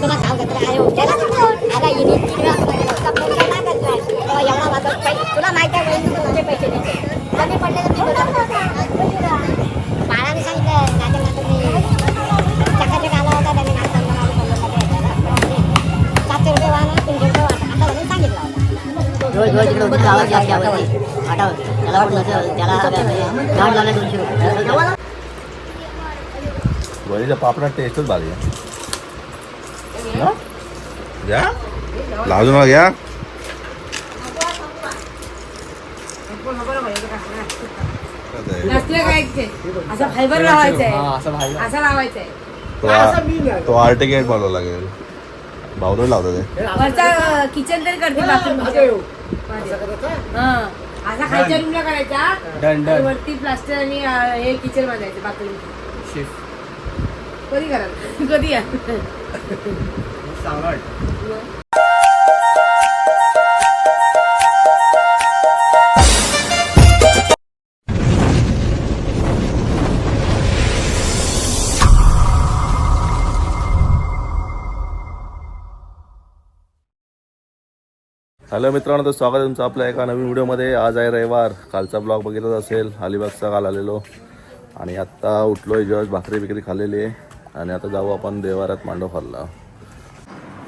तुला गाव जत्रा आहे उद्याला आता इनी तीन वेळा तुला फोन केला का तुला? तेव्हा एवढा वाजत पै- तुला माहिती आहे वहिनी तुला माझे पैसे द्यायचे कमी पडले तर बाळाने सांगितलं मी चकाचक आला होता त्याने नाटक मला सातशे रुपये वाहना तीनशे रुपये वाहना आता म्हणून सांगितलं होतं. रोज रोज इकडे उद्या आवाज जास्त आवडते आठवते त्याला पण नसेल त्याला गाड झाले दोनशे रुपये. वरीच्या पापडा टेस्टच भारी आहे? घ्या. लाजू नका घ्या. असं फायबर लावायचं आहे. असं लावायचं आहे. तो आर्टिकेट बनवावा लागेल. भाऊ लावतो ते. किचन तरी करते बाथरूम हा. असा खालच्या रूमला करायचा. वरती प्लास्टर आणि हे किचन बांधायचं बाथरूम कधी करा कधी या हॅलो मित्रांनो तर स्वागत आहे तुमचं आपल्या एका नवीन व्हिडिओमध्ये. आज आहे रविवार. कालचा ब्लॉग बघितलाच असेल. अलिबागचा काल आलेलो. आणि आत्ता उठलोय जेव्हा भाकरी बिकरी खाल्लेली आहे. आणि आता जाऊ आपण देवारात मांडव खाल्ला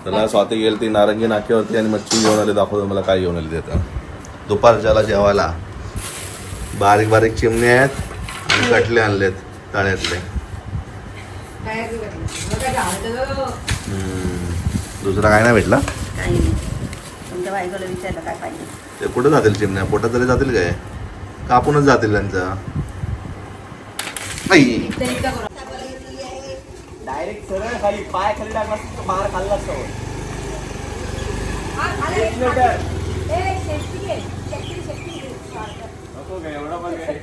त्याला स्वाती गेली ती नारंगी नाक्यावरती आणि मच्छी घेऊन आले दाखवतो मला काय घेऊन आली तिथं दुपारच्याला जेवायला बारीक बारीक चिमणे आहेत आणि कटले आणलेत तळ्यातले. दुसरा काय नाही भेटला? काही नाही. तुमच्या बायकोला विचारलं काय पाहिजे? ते कुठं जातील चिमण्या? पोटात तरी जातील काय? कापूनच जातील त्यांचा. आई. डायरेक्ट सरळ खाली पाय खाली टाकला तर मार खाल्ला असतो एक मीटर नको काय एवढा पण काय.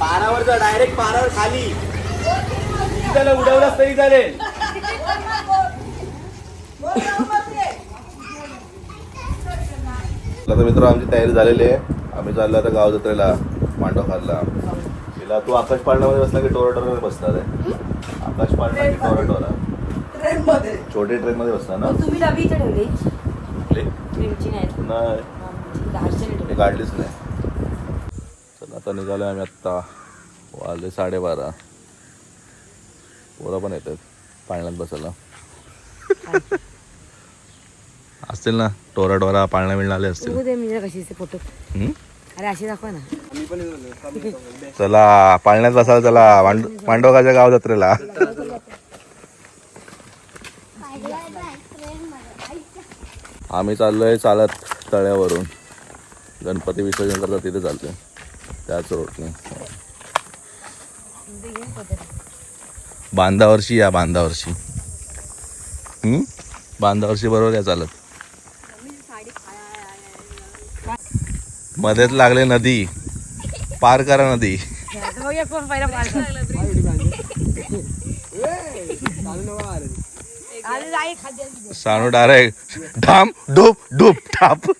पारावर जा डायरेक्ट पारावर खाली. त्याला उडवलाच तरी चालेल. आता मित्र आमची तयारी झालेली आहे. आम्ही चाललो आता गाव जत्रेला मांडव खाल्ला तिला तू आकाश पाळण्यामध्ये बसला की टोरा टोरा बसणार आहे? आकाश पाळणा की टोरा टोरा छोटी ट्रेन मध्ये बसणार ना? तुम्ही डबी इथे ठेवली? कुठली? क्रीमची नाही. काढलीच नाही चला आता निघालोय आम्ही आत्ता. वाजले साडेबारा. पोरं पण येतात पाळण्यात बसायला. असतील ना टोरा टोरा पाळणा मिळणं आले असतील. कशी फोटो? अरे अशी दाखवा ना. चला पाळण्यात बसाल चला. मांड गाव जत्रेला. आम्ही चाललोय चालत तळ्यावरून. गणपती विसर्जन करतात तिथे चालतोय. त्याच रोडने. बांधावरशी या बांधावरशी बांधावरशी बरोबर या चालत. मध्येच लागले नदी. पार करा नदी. सानू डायरेक्ट ढाम डूप डूप ठाप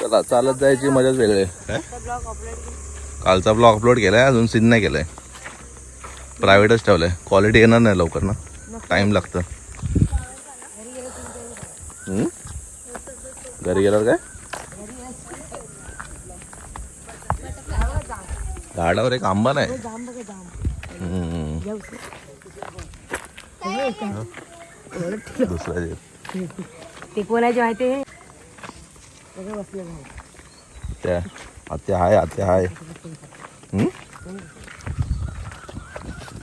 चला चालत जायची मजाच वेगळी. कालचा ब्लॉग अपलोड केलाय अजून सीन नाही केलाय. प्रायव्हेटच ठेवलंय. क्वालिटी येणार नाही लवकर ना. टाइम लागतं? घरी गेल्यावर काय झाडावर एक आंबा नाही. दुसरा. ते कोणाचे माहिती. त्या आत्या हाय आत्या हाय?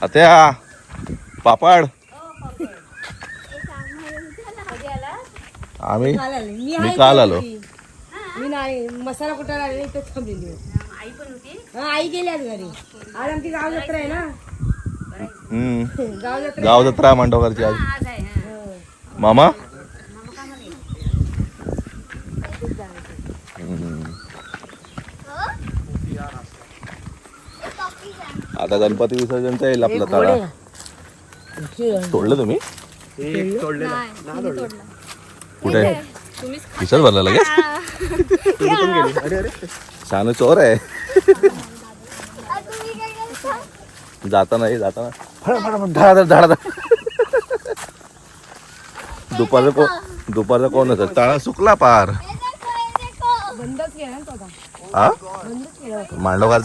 आत्या पापड आम्ही काल आले. मी काल आलो. मी नाही मसाला कुठाला आले? इथे थांबलेली आई पण होती? हा आई गेली आज घरी. आज आमची गाव जत्रा आहे ना. हम्म. गाव जत्रा गाव जत्रा मांडवकरची आज. मामा? हम्म. आता गणपती विसर्जनचा येईल आपला तळा. तोडलं तुम्ही? एक कुठे खिशात भरला लगेच छान चोर आहे. जाताना हे जाताना. फळ धडा दुपारचं को दुपारचं कोण होतं? तळा सुकला पार. हा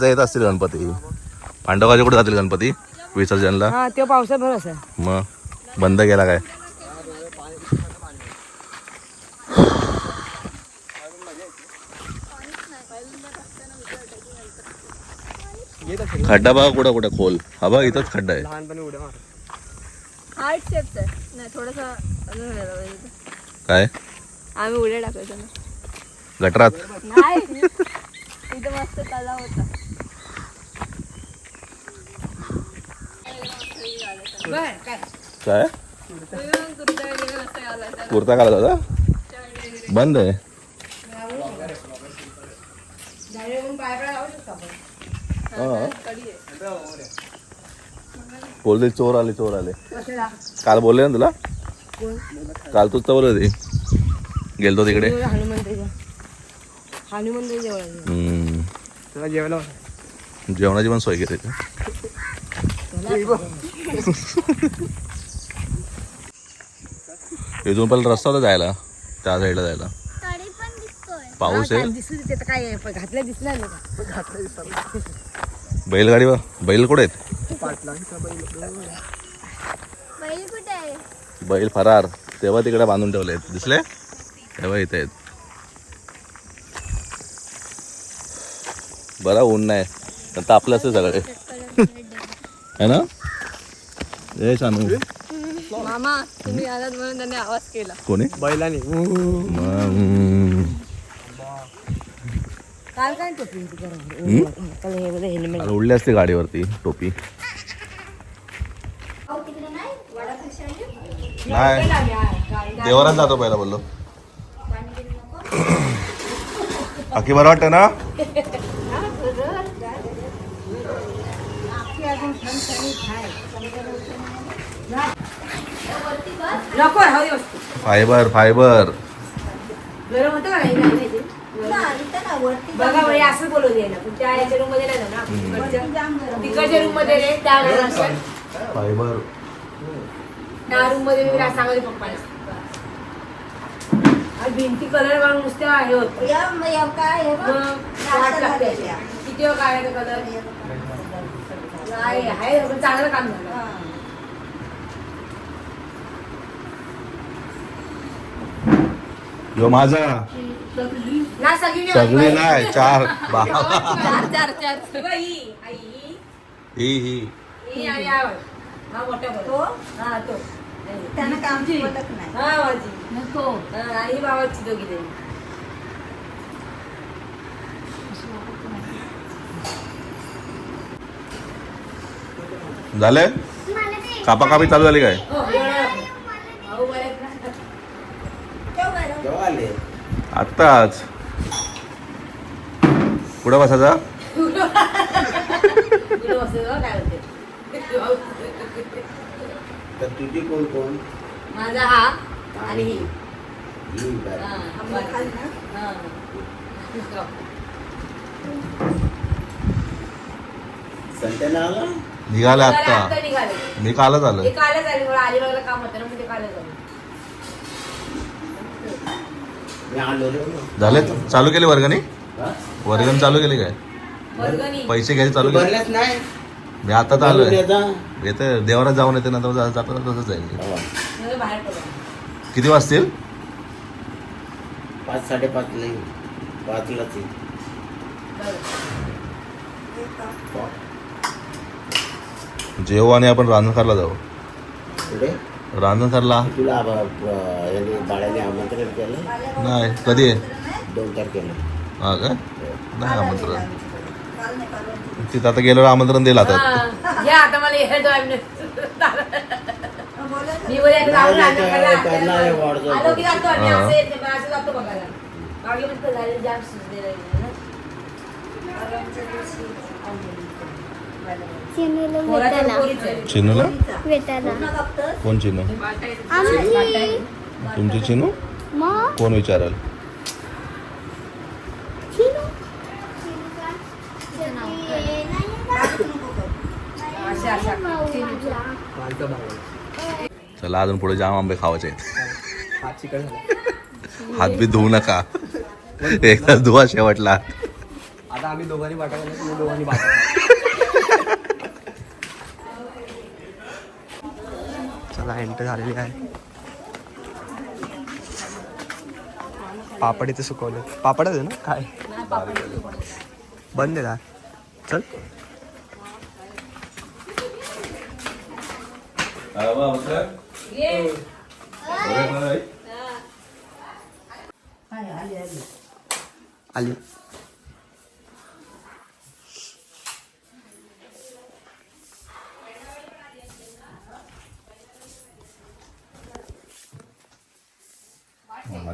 येत असतील गणपती. पांडवकारचे कुठे जातील गणपती? विसर्जनला? हा तो पावसात भर असेल. मग? बंद केला काय? खड्डा बघा कुठं कुठं खोल. हा बघ इथंच खड्डा आहे. लहानपणी उड्या मार. आठ स्टेप्स आहे नाही थोडंसं अजून पाहिजे काय? आम्ही उड्या टाकायचो ना. गटरात. नाही. इथं मस्त तलाव होता. काय? काय? कुर्ता घालत होता? बंद आहे. हा. बोलते चोर आले चोर आले. काल बोलले ना तुला? काल तूच तर बोलत होती. गेलतो तिकडे. जेवणाची पण सोय केली. इथून पहिला रस्ता होता जायला. त्या साईडला जायला. पाऊस आहे. घातल्या दिसणार नाही का बैलगाडीवर? बैल कुठे आहेत? बैल कुठे आहे? बैल फरार. तेव्हा तिकडे बांधून ठेवले आहेत. दिसले? तेव्हा इथे आहेत. बरा ऊन नाही. तर तापलं असते सगळे. है ना? ए शानू. मामा तुम्ही आलात म्हणून त्यांनी आवाज केला. कोणी? बैलाने मग, काल काय टोपी होती बरं हम्म? काल हे बघा हेल्मेट काल उडली असते गाडीवरती टोपी. नाही. देवारात जातो पहिला बोललो. बाकी बरं वाटतं ना? Fibre fibre. बघा असं बोलू दे ना पण त्या याच्या रूममध्ये नाही ना? तिकडच्या- रूममध्ये रे त्या फायबर. त्या रूममध्ये मी काय सांगायचे पप्पाला. आज भिंती कलर मारून नुसत्या हे होत किती कलर नाही आहे पण चांगलं काम झालं. यो माझा. ना सगळी सगळी नाही चार चार चार चार ही ही. ही ही आणि हा मोठा तो हा तो त्यांना काम हा माझी नको आणि भावाची दोघी जणी कापाकापी चालू झाली काय हो, एवढं नको. भाऊ बरे आहेत ना? जेव्हा आले आत्ताच. पुढं बसायचा? तर तुझी कोण कोण? माझा हा आणि ही. ही बाई. हा, अंबारी. हा. संत्याला आला निघाले आता आत्ता. निघाले मी कालच आलोय ते कालच आले मला अलिबागला काम होतं ना ते कालच आले. झाले चालू केली वर्गणी? वर्गणी चालू केली काय? वर्गणी. पैसे घ्यायचे चालू केले? मी आता तर आलोय. येता. देवरात जाऊन येते जाताना तसंच जाईल मी. हो. बाहेर पडा. किती वाजतील? पाच साडेपाच नाही. पाचलाच येईल. जेव आणि आपण रांजणकारला जाऊ. पुढे रांजणकारला तुला याने बाळाने आमंत्रण केलं नाही कधी आहे दोन तारखेला हा काय नाही आमंत्रण तिथं आता गेल्यावर आमंत्रण दिलं आता हा. या आता मला मी जाऊन नाही, का? आलो की जातो आम्ही हा. असं येत नाही, पण असं जातो बघायला मागे मस्त झाले जाम शिजलेलं आहे ना. चिनूला कोण चिनू तुमची चिनू? कोण विचारल? चला अजून पुढे जाम आंबे खावायचे आहेत. हात बी धुवू नका. एकदा धुवा शेवटला. आता आम्ही दोघांनी वाटायला तुम्ही दोघांनी चला एंटर झालेली आहे. पापड इथे सुकवले. पापडच आहे ना? काय? बंद आहे चल. आली.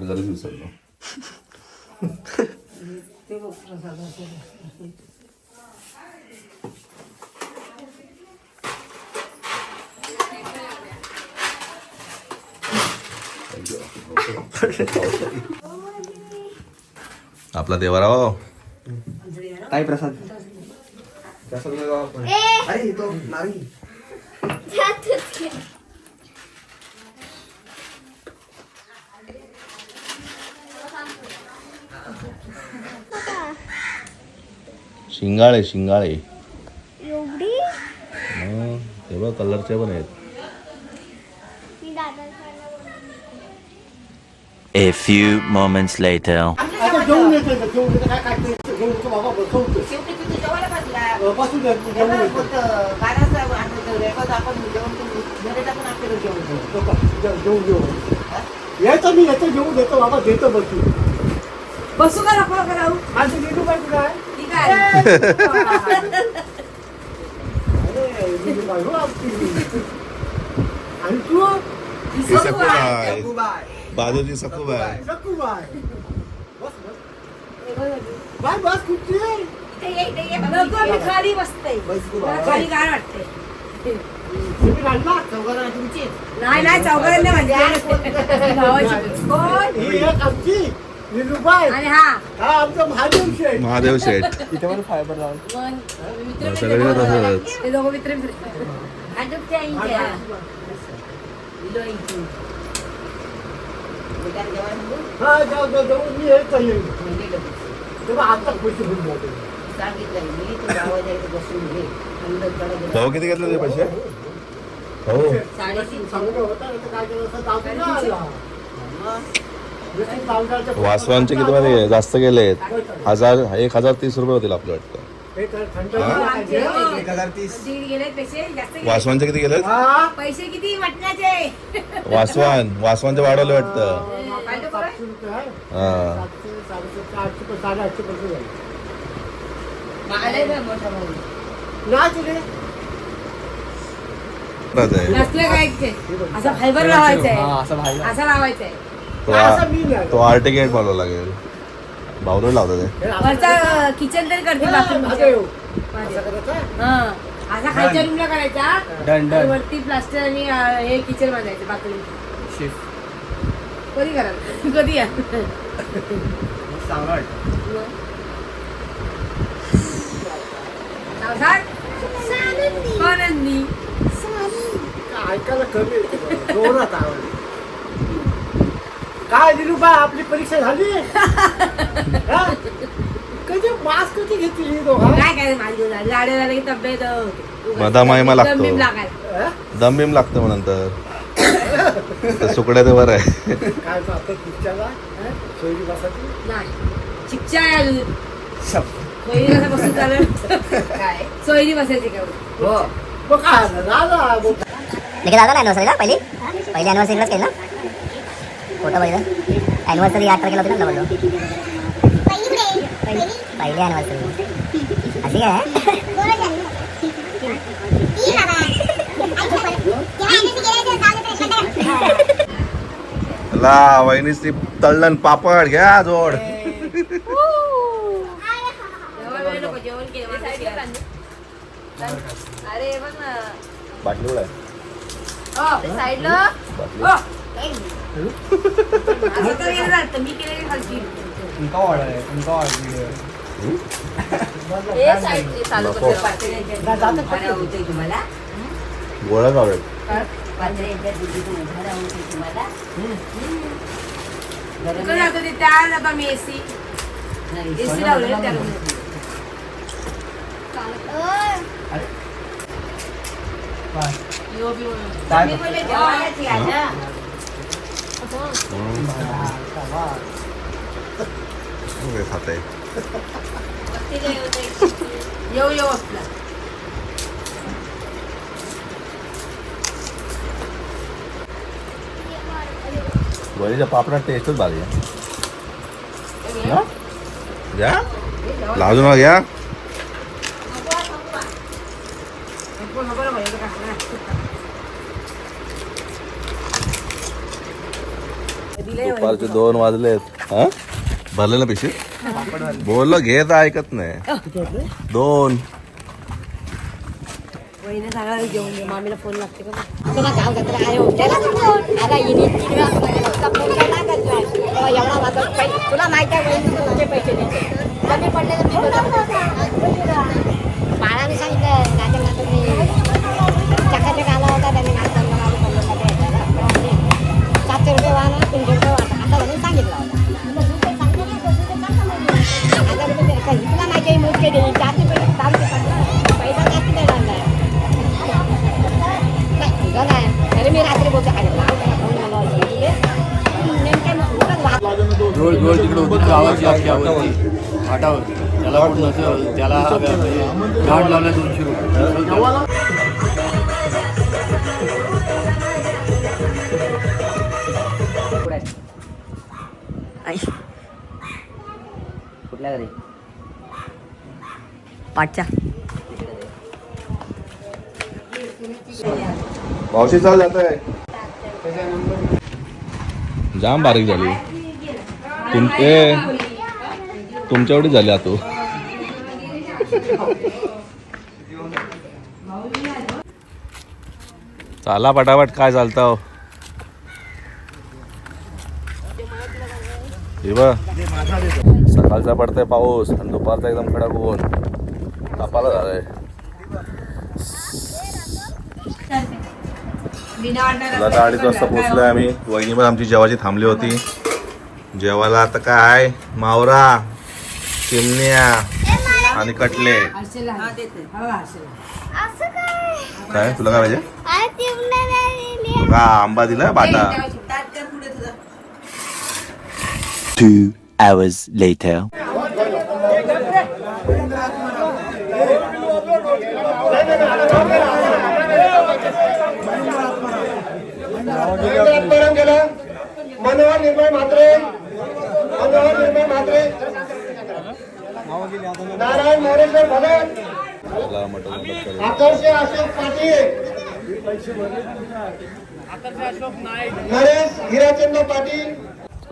जरा विसरलो आपला देवाराव काय प्रसाद. अरे तो नाही शिंगाळे शिंगाळे. एवढी? मग ते बघ कलरचे पण आहेत. A few moments later. काय काय यायचं मी याचं जेवून देतो बाबा देतो बसू. बसू का नको राहू? माझं लिडू बाई कुठं तू बाजूची आहे सकू बाय बस कुठची नको मी खाली बसते खाली काय वाटते नाही नाही चौघांना म्हणजे भावाची कोण ही एक आमची लिलूबाई आणि हा. हा आमचा महादेव शेठ. महादेव शेठ. इथे पण फायबर लावून मित्र सगळे तसंच ते दोघं मित्र मित्र अजून हा जाऊ जाऊ जाऊ. मी येत येईल तेव्हा आता पैसे घेऊन जातो. भाऊ किती घेतले ते पैसे? हो. चांगलं होतं ना, तर काय केलं असं जाऊ वासवांचे किती मध्ये जास्त गेले हजार एक हजार तीस रुपये होतील आपलं वाटतं. हे. वासवांचे किती गेले हा पैसे किती वासवान वासवांचे वाढवले वाटतं. हा. असा फायबर लावायचा हा आहे असं भाई तो बनवावं लागेल लावता ते हे वरचा किचन तरी करते करायचं? हा असा खालच्या रूमला करायचा डन आणि डन वरती प्लास्टर आणि अं, हे किचन बांधायचं शिफ्ट कधी करा कधी या आनंदी ऐकायला कमी. जोरात काय दिलू बा आपली परीक्षा झाली? हा? कधी मास्क कधी घेतली ही दोघा? काय काय माझी लाडे झाले की तब्येत अं, लागतो. लागायला? दम बिम लागतं मग नंतर ते सुकड्या ते बरं आहे. काय आता सोयरी बसाची नाही. शिक्षा आहे अजून. शप. सोयरी कसं बसून चालेल काय? सोयरी बसायची का? हो. मग काय झालं? राजा मग लेके दादा ना अॅनिव्हर्सरीला पहिली. पहिली अॅनिव्हर्सरीलाच केली ना? फोटो बघितलं अॅनिव्हर्सरी आठ तारखेला होती ना बोललो पहिली अॅनिव्हर्सरी अशी काय ला वहिनीची तळण पापड घ्या जोड जेवण वेळ नको जातं, तुम्हाला गोळा कावळे कुठं ते त्या मी एसी एसी लावले त्या यो बी म्हणून. मी बोलले जेवायलाच या ना. खात आहे येऊ येऊ असला वरीच्या पापडा टेस्टच भारी आहे घ्या? घ्या लाजू नका घ्या नको नको रे भाई, इकडे टाक ना. दिलंय भाई. दुपारचे दोन वाजलेत. हा? भरले ना पिशवी? बोललो घेत ऐकत नाही. दोन. मामीला फोन लागते. तुला माहिती आहे पैसे कमी पडले तर बाळाने सांगितलं तुला माहिती आहे मुख्य देईल चारशे पैसा नाही तुझं नाही. मी रात्री बोलतो अरे त्याला फोन तिकडे होती त्याला कोण नसेल त्याला घाट म्हणजे दोनशे रुपये. कुठल्या घरी? पाठच्या चाल जात आहे जाम बारीक झाली. तुम ए तुमच्या एवढी झाली आता. चाला पटापट काय चालतं? हे सकाळचा पडतंय पाऊस आणि दुपारचा एकदम कडक ऊन. तापाला झालंय तुला आता अडीच वाजता पोहोचलोय आम्ही. वहिनी पण आमची जेवाची थांबली होती. जेवायला आता काय? मावरा चिमण्या आणि कटले. काय? तुला काय पाहिजे? का आंबा दिला बाटा टू कर पुढे Two hours later. मनोहर निर्मळ म्हात्रे. मनोहर निर्मळ म्हात्रे. नारायण मोरेश्वर भगत. आकर्ष अशोक पाटील. नरेश हिराचंद पाटील.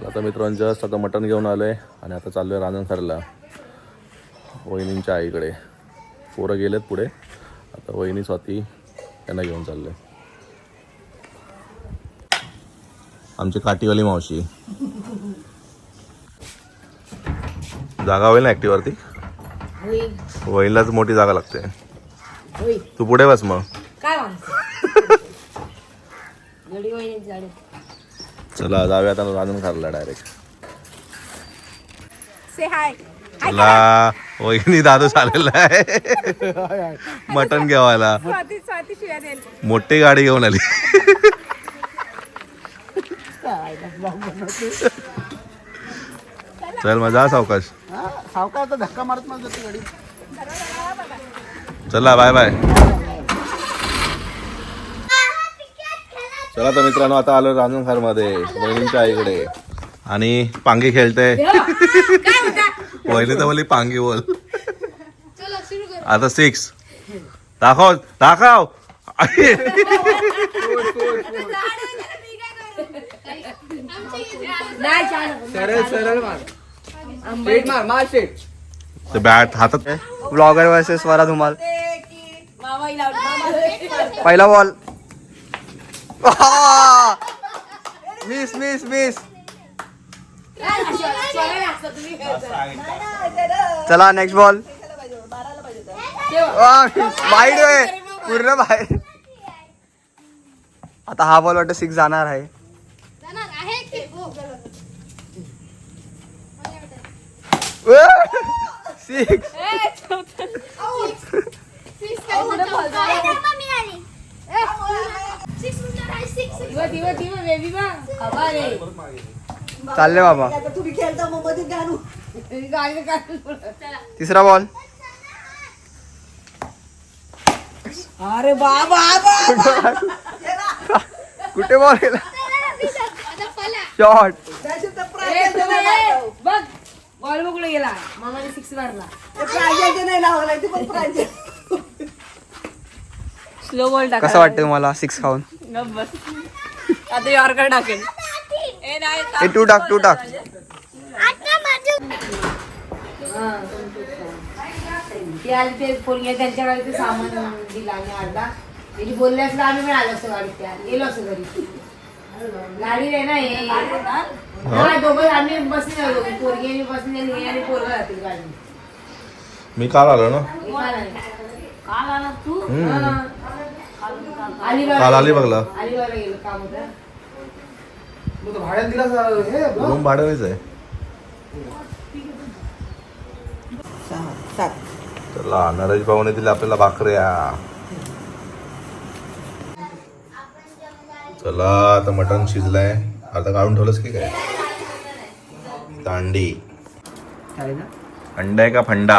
आता मित्रांनो सगळं मटण घेऊन आलोय आणि आता चाललोय राजनसरला वहिनींच्या आईकडे. पोरं गेलेत पुढे. आता वहिनी स्वाती त्यांना घेऊन चाललोय. आमची काटीवाली मावशी. जागा होईल ना ऍक्टिव्हवरती होईल. वहिनीलाच मोठी जागा लागते. तू पुढे बस मग. चला जाऊया आता राजनसरला डायरेक्ट से हाय चला वहिनी दादू चाललेला आहे. मटण घेवायला. मोठी गाडी घेऊन आली. चल मग जा सावकाश सावकार तर धक्का मारत मारत जाते गाडी. चला बाय बाय चला तर मित्रांनो आता आलो रांजणखारमध्ये बहिणींच्या आईकडे. आणि पांगी खेळते. वहिनी तर बोली पांगी बोल. आता सिक्स दाखव दाखव. नाही छान सरळ सरळ मार. शेट मार मार शेट. ते बॅट हातात. Blogger versus Swara Dhumal. पहिला बॉल मिस मिस मिस. चला नेक्स्ट बॉल वाईट आहे. पूर्ण बाहेर आता हा बॉल वाटतं सिक्स जाणार आहे. सिक्स दिवा दिवा दिवा बेबी बा हवा रे चालले बाबा. तिसरा बॉल अरे बाबा कुठे बॉल गेला? शॉट बघ बॉल बघून गेला. मामाने सिक्स मारला. प्राजक्ता नाही लावला ती पण प्राजक्त. स्लो बॉल टाका. कसं वाटतं तुम्हाला सिक्स खाऊन? बस. आता यॉर्कर टाकेल. ए टू टाक टू टाक ते आले ते पोरगे त्यांच्या गाडीत ते सामान दिलं आणि अर्धा त्याची बोलले असलं आम्ही पण आलो असतो गाडीत त्या. गेलो असतो घरी. गाडी आहे ना हे हा? दोघं आम्ही बसले जाऊ दोघं पोरगी आणि बसले आणि हे आणि पोरगा जातील गाडी मी काल आलो ना. काल आला. तू? हम्म. अलिबाग काल अलिबागला. अलिबागला गेलो काम होतं. भाड्यात दिला हे रूम भाडवणीच आहे. सात. चला नरेश भाऊने दिले आपल्याला भाकऱ्या. चला आता मटण शिजलंय. आता काढून ठेवलंस की काय? दांडी. अंडा आहे का फंडा?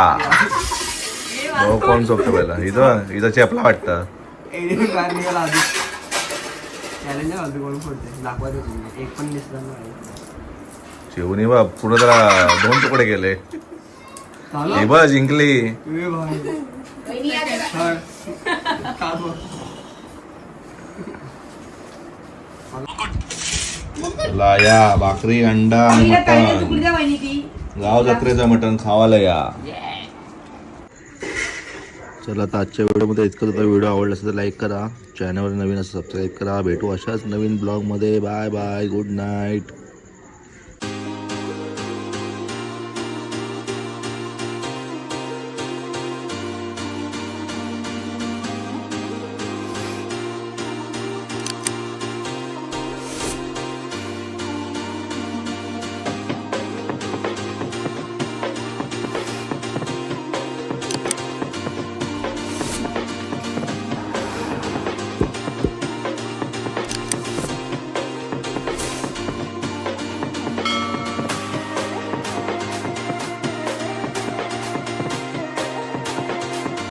हो कोण झोपतो पहिला? इथं इथं चेपला वाटतं. शिवनी बा पुढे जरा दोन तुकडे गेले हे बघ जिंकली. वहिनी आता चला या भाकरी अंडा आणि मटण गाव जत्रेचं मटण खावायला या. चला आता आजच्या व्हिडिओमध्ये इतकं तुला व्हिडिओ आवडला असेल तर लाईक करा. चॅनलवर नवीन असं सबस्क्राईब करा. भेटू अशाच नवीन ब्लॉगमध्ये बाय बाय गुड नाईट